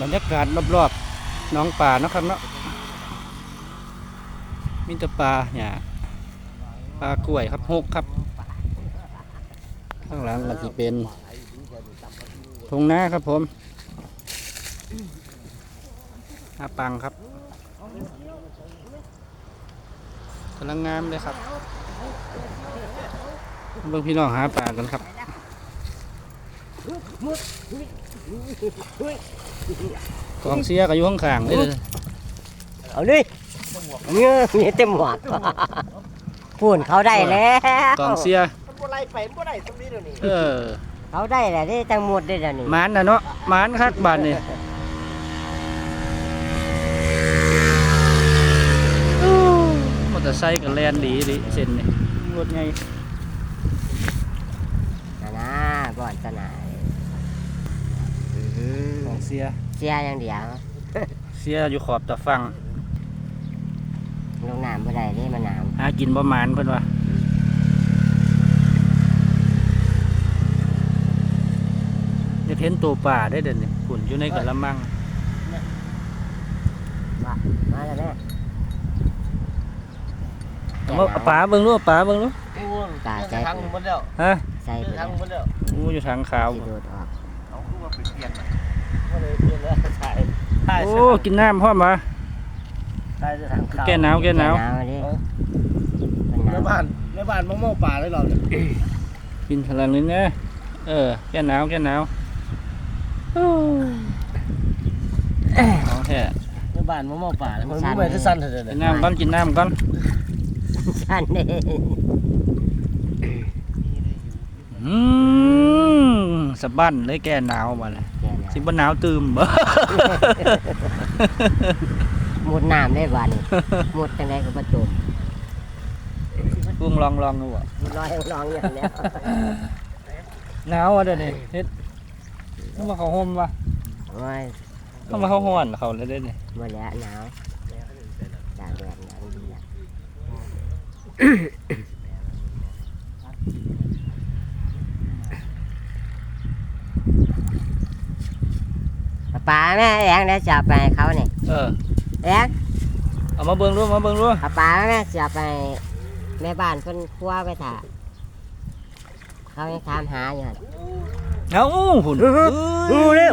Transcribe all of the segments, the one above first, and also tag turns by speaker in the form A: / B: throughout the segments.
A: บรรยากาศรอบๆน้องป่านะครับเนาะมีแต่ปลาเนี่ยปลากล้วยครับหกครับ ข้างหลังก็จะเป็นทงนาครับผมหาปังครับกำลังงามเลยครับเบิ่งพี่น้องหาปลากันครับ กองเสียก็อยู่ข้างๆเลยเด้อ
B: เอาดิเงี้ยมีเต็มหมวกพูนเขาได้แล้ว
A: กองเสีย
C: มันบ่ไล่ไปมันบ่ได้ตรงนี้เดี๋ยวนี้
A: เออ
B: เขาได้แล้วได้จังหมดได้แล้วนี่
A: หมานนะเนาะหมานคักบาดนี่มอเตอร์ไซค์ก็แล่นดีดิเส้นนี่รถไง
B: นะนะบ่อนสนาย
A: กองเสีย
B: เสียอย่างเดียว
A: เสียอยู่ขอบตะฟัง
B: ลงน้ำบ่ได้นี่มันน้
A: หากินบ่หมานเพิ่นว่าจะเห็นตัวป่าได้เด่นนี่ฝุ่นอยู่ในกะละมังำ
B: มามาแล้วแม่
A: เอามาเอาป่าเบิ่งดูเอาป่าเบิ่งดู
C: โอ้ย
B: ตาใจ
C: ทางหมดแล้ว
A: ฮะ
B: ใส่ไป
C: ทาง
B: แล้ว
C: หมดแล้ว
A: อู้อยู่ทางขาว
B: สิโดดออก
C: เอาคือว่าไปเปลี่ยน ก็เลยเปลี่ยนแล้วถ่ายถ่าย
A: โอ้ กินน้ำพร้อมมา
C: ถ่ายจะทางข่าว
A: แก้หนาวแก้หนาว
B: แก้ดิมันห
C: ใน
B: นาว
C: บ้านในบ้านมะม่วงป่าเลยเราเนี่ย
A: กินพลังนิดนะเออ แก้หนาวแก้หนาวของแท้
C: ในบ้านมะม่วงป่าเลยมันรู้ไหมที่สั้นเถอะ
A: กิ
C: เนี่
A: น
C: ย
A: น้ำก่อนกินน้ำก่อน
B: สั้นเด้
A: อืมสะบั้นเลยแก้หนาวมาเลย
B: แก้หนาว
A: สิบ่หนาวตื่มบ่
B: มุดน้ำได้บ่นี่มุดจังไดก็บ่จม
A: กุ้งลองลองดูบ่
B: ลอยลองอย่างเนี้ย
A: หนาวอะเดี๋ยวนี้เฮ็ดต้องมาเขาห่มวะ
B: โอ้ย
A: ต้องมาเขาห้อนเขาเลยเด้นี่
B: หมดแล้วหนาวจากแดดหนาวดีอะ ป๋าแม่แองได้จะเอาไปให้เขาเนี่ย
A: เออ
B: แอง
A: เอามาเบิ่งดูมาเบิ่งดู
B: เอาป๋าแม่จะเอาไปแม่บ้านเพิ่นครัวไปถ่าเขายังถามหาอยู่หั่น
A: เอาหุ่น
B: อื้อหือ
A: เอ้ย
B: ดูเร็ว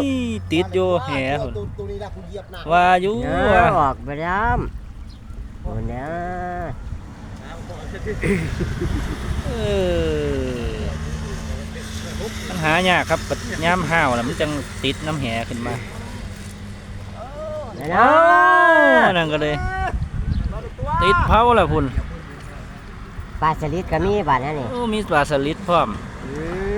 A: ติดอยู่แหหุ่น
C: ตรงนี้นะคุณเหยียบหน้า
A: ว่าอยู่
B: เอ
A: ว่า
B: อออกไปแล้วโอ้เนี่ย
A: เออปัญหายากครับปัดย่ามห้าวแล้วมันจังติดน้ำแหขึ้นมา
B: เดี๋ยวนะ
A: นั่นก็เลยติดเผาแล้วพุ่น
B: ปลาสลิดก็มีบ้านนั่นนี่
A: โอ้มีปลาสลิดพร้อม
B: อืม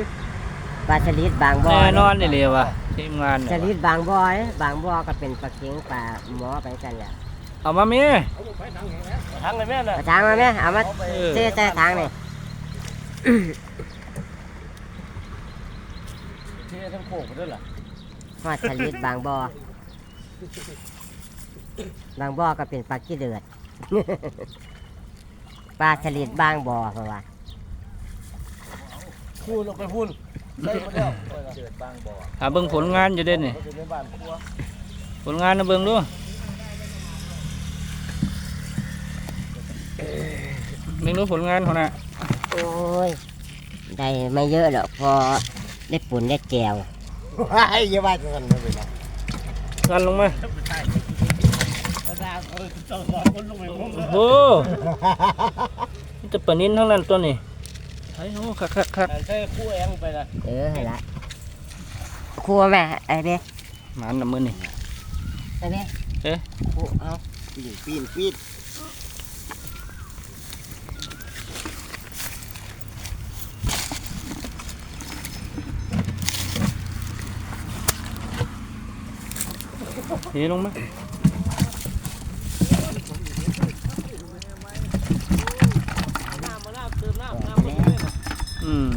B: ปลาสลิดบางบ่อ
A: แน่นอนนี่เลยว่ะทีมงาน
B: ส
A: เนี่ย
B: ลิดบางบ่อเด้บางบ่อก็เป็นปลาเค็งปลาหมอไปกันแหละ
A: เอามาเมี
C: ทางเลยแม่น่ะ
B: เอาทางมาไหมเอามา
A: เออ
B: เทใส่ทางนี่
C: เที่ทั้งโขกด้วยล่ะ
B: ฮอดสลิดบางบ่อ บางบ่อก็เป็นปลาขี้เดือด ปลาสลิดบางบ่อเพราะว่า
C: พูนออกไปพูนได้หมดแล้วเกิดบางบ่อ
A: หาเบิ่งผลงานอยู่เด่นนี่
C: เขาอยู่ในบ้านครัว
A: ผลงานนะเบิ่งดูเบิ่งดูผลงานเขาน่ะ
B: โอ้ย ได้ไม่เยอะหรอกพอได้ปุ่นได้แก้ว
C: ว้ายอย่าว่ากันเลยนะ
A: กันลง มา
C: กระดาษเออเจ้าสองคนลงไปงม
A: โอ้มันจะปลานินทั้งนั้นตัวนี้ไอ้โอ้คักคักคัก
C: ใช้คู่แองไปนะ
B: เออให้ละครัวแม่ไอ้เบ้
A: หมันละมือนี่
B: ไอ้เบ้
A: เอ๊ะ
B: ครัวเอา
C: ปีนปีนปีน
A: เทลงมาอืม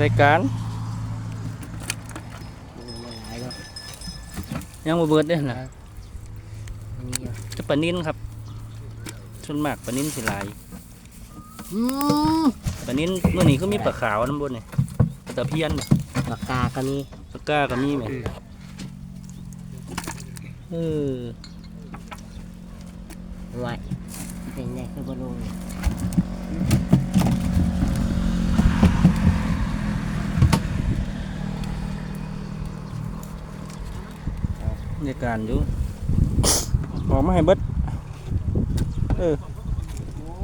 A: รายการยังบ่เบิดเด้นะจะปลานินครับ ส่วนมากปลานิ้นสิหลาย
B: อืม
A: ปลานิ้นเมื่อนี้ก็มีปลาขาวน้ำบนนี่ปลาตะเพียน
B: ปากกาก็มี
A: ปลาก้าก็มีไหมเออ
B: หวยเป็นไงคือบอลง
A: ในการอยู่ออกมาให้เบิด เออ
B: โอ้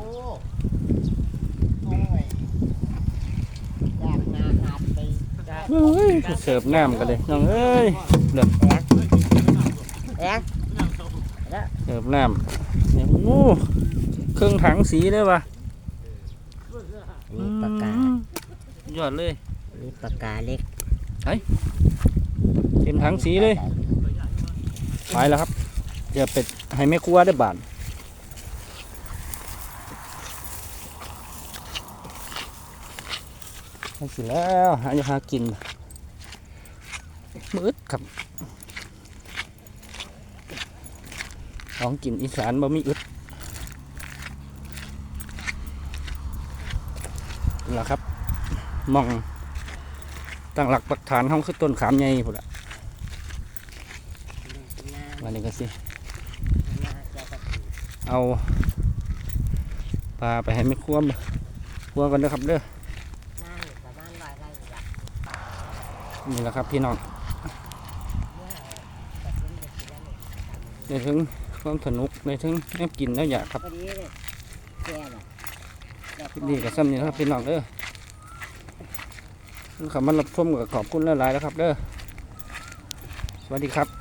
B: โอ้ยอยากนาหาดไป
A: เอ้ยเสิร์ฟน้ำกันเลยน้องเอ้ยเลือก
B: แอ๊กแอ๊ก
A: เสิร์ฟน้ำเนี่ยโอ้เครื่องถังสีเลยวะ
B: นี่ปากกา
A: อืมยอดเลย
B: นี่ปากกาเล็ก
A: เต็มถังสีเลยไปแล้วครับเดี๋ยวเป็ดให้แม่ครัวได้บาน ให้สิแล้วหาอยู่หากินมืดครับของกินอีสานบ่มีอึดนี่แหละครับมองตั้งหลักปักฐานห้องคือต้นขามใหญ่พุ่นละวันนี้ก็สิ เอาปลาไปให้แม่ควมาครัวกันเด้อครับเด้อ
B: ประมาณร้อยไร่นี่ล่ะ
A: นี่แหละครับพี่น้องในถึงความสนุกในถึงแนบกินแล้วอยากครับ
B: พอดีเลยแก่น่ะแล้ว
A: คลิปนี้ก็ซ้ำนี่นะครับพี่น้องเด้อขับมารับชมกับขอบคุณหลายๆแล้วครับ เด้อสวัสดีครับ